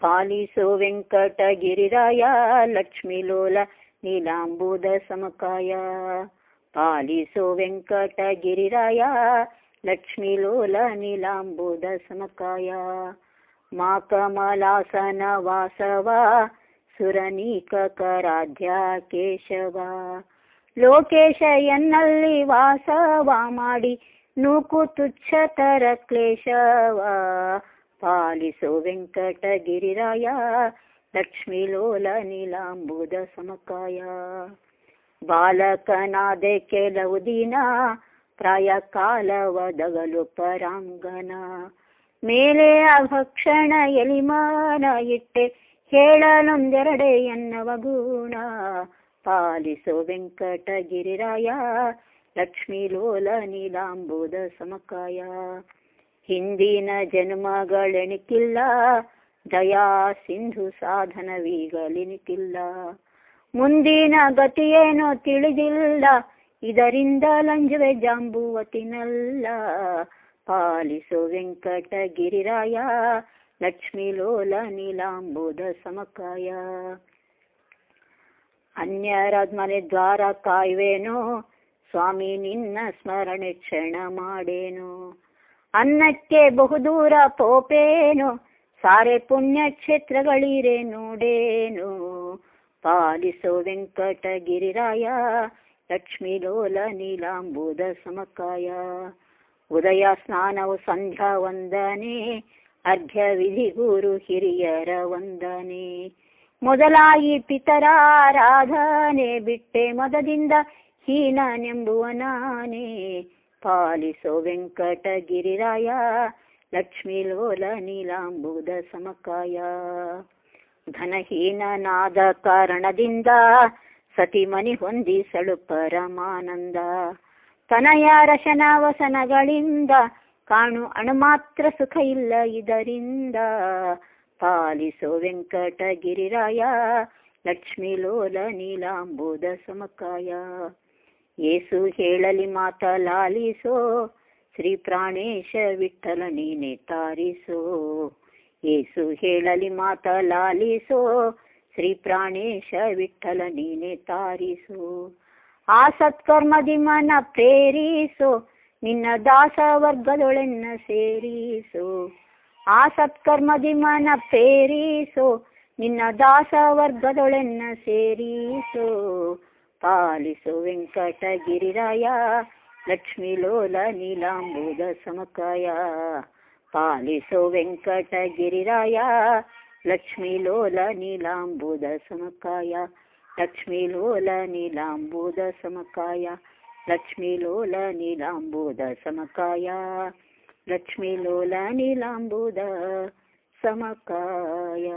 ಪಾಲಿಸೋ ವೆಂಕಟಗಿರಿರಾಯ ಲಕ್ಷ್ಮೀಲೋಲ ನೀಲಾಂಬುದ ಸಮಕಾಯ. ಪಾಲಿಸೋ ವೆಂಕಟಗಿರಿರಾಯ ಲಕ್ಷ್ಮೀಲೋಲ ನೀಲಾಂಬುದ ಸಮಕಾಯ. ಮಾ ಕಮಲಾಸನ ವಾಸವ ಸುರನೀಕ ಕರಾಧ್ಯ ಕೇಶವ. ಲೋಕೇಶ ಎನ್ನಲ್ಲಿ ವಾಸವ ಮಾಡಿ ನೂಕು ತುಚ್ಛತರ ಕ್ಲೇಶವ. ಪಾಲಿಸೋ ವೆಂಕಟಗಿರಿರಾಯ ಲಕ್ಷ್ಮೀಲೋಲ ನೀಲಾಂಬುದ ಸಮಕಾಯ ಬಾಲಕನಾದೆ ಕೆಲವು ದಿನ ಪ್ರಾಯ ಕಾಲವದಗಲು ಪರಾಂಗನ ಮೇಲೆ ಅಭಕ್ಷಣ ಎಲಿಮಾನ ಇಟ್ಟೆ, ಹೇಳಲೊಂದೆರಡೆ ಎನ್ನವ ಗುಣ. ಪಾಲಿಸೋ ವೆಂಕಟಗಿರಿರಾಯ ಲಕ್ಷ್ಮೀಲೋಲ ನೀಲಾಂಬುದ ಸಮಕಾಯ ಹಿಂದಿನ ಜನ್ಮಗಳೆಣಿಕಿಲ್ಲ ದಯಾ ಸಿಂಧು ಸಾಧನವೀಗಲೆನಿಕಿಲ್ಲ ಮುಂದಿನ ಗತಿಯೇನೋ ತಿಳಿದಿಲ್ಲ, ಇದರಿಂದ ಲಂಜುವೆ ಜಾಂಬುವತಿನಲ್ಲ. ಪಾಲಿಸೋ ವೆಂಕಟಗಿರಿರಾಯ ಲಕ್ಷ್ಮೀಲೋಲ ನೀಲಾಂಬುದ ಸಮಕಾಯ. ಅನ್ಯರ ಮನೆ ದ್ವಾರ ಕಾಯುವೇನೋ, ಸ್ವಾಮಿ ನಿನ್ನ ಸ್ಮರಣೆ ಕ್ಷಣ ಮಾಡೇನು. ಅನ್ನಕ್ಕೆ ಬಹುದೂರ ಪೋಪೇನು, ಸಾರೆ ಪುಣ್ಯ ಕ್ಷೇತ್ರಗಳಿರೆ ನೋಡೇನು. ಪಾಲಿಸೋ ವೆಂಕಟಗಿರಿರಾಯ ಲಕ್ಷ್ಮೀಲೋಲ ನೀಲಾಂಬೂದ ಸಮಕಾಯ. ಉದಯ ಸ್ನಾನವು ಸಂಧ್ಯಾ ವಂದನೆ, ಅರ್ಘ್ಯ ವಿಧಿ ಗುರು ಹಿರಿಯರ ವಂದನೆ. ಮೊದಲಾಗಿ ಪಿತರಾರಾಧನೆ ಬಿಟ್ಟೆ ಮದದಿಂದ ಹೀನನೆಂಬುವ ನಾನೇ. ಪಾಲಿಸೋ ವೆಂಕಟಗಿರಿರಾಯ ಲಕ್ಷ್ಮೀಲೋಲ ನೀಲಾಂಬುದ ಸಮಕಾಯ. ಧನಹೀನನಾದ ಕಾರಣದಿಂದ ಸತಿಮನಿ ಹೊಂದಿಸಳು ಪರಮಾನಂದ. ತನಯ ರಶನವಸನಗಳಿಂದ ಕಾಣು ಅಣುಮಾತ್ರ ಸುಖ ಇಲ್ಲ ಇದರಿಂದ. ಪಾಲಿಸೋ ವೆಂಕಟಗಿರಿರಾಯ ಲಕ್ಷ್ಮೀಲೋಲ ನೀಲಾಂಬುದ ಸಮಕಾಯ. ಏಸು ಹೇಳಲಿ ಮಾತ ಲಾಲಿಸೋ, ಶ್ರೀ ಪ್ರಾಣೇಶ ವಿಠಲ ನೀನೆ ತಾರಿಸೋ. ಏಸು ಹೇಳಲಿ ಮಾತ ಲಾಲಿಸೋ, ಶ್ರೀ ಪ್ರಾಣೇಶ ವಿಠಲ ನೀನೆ ತಾರಿಸೋ. ಆ ಸತ್ಕರ್ಮದಿ ಮನ ಪ್ರೇರಿಸೋ, ನಿನ್ನ ದಾಸ ವರ್ಗದೊಳೆನ್ನ ಸೇರಿಸೋ. ಆ ಸತ್ಕರ್ಮದಿ ಮನ ಪ್ರೇರಿಸೋ, ನಿನ್ನ ದಾಸ ವರ್ಗದೊಳೆನ್ನ ಸೇರಿಸೋ. ಪಾಲಿಸೋ ವೆಂಕಟಗಿರಿರಾಯ ಲಕ್ಷ್ಮೀಲೋಲ ನೀಲಾಂಬುದ ಸಮಕಾಯ ಪಾಲಿಸೋ ವೆಂಕಟಗಿರಿರಾಯ ಲಕ್ಷ್ಮೀಲೋಲ ನೀಲಾಂಬುದ ಸಮಕಾಯ ಲಕ್ಷ್ಮೀಲೋಲ ನೀಲಾಂಬುದ ಸಮಕಾಯ ಲಕ್ಷ್ಮೀಲೋಲ ನೀಲಾಂಬುದ ಸಮಕಾಯ ಲಕ್ಷ್ಮೀಲೋಲ ನೀಲಾಂಬುದ ಸಮಕಾಯ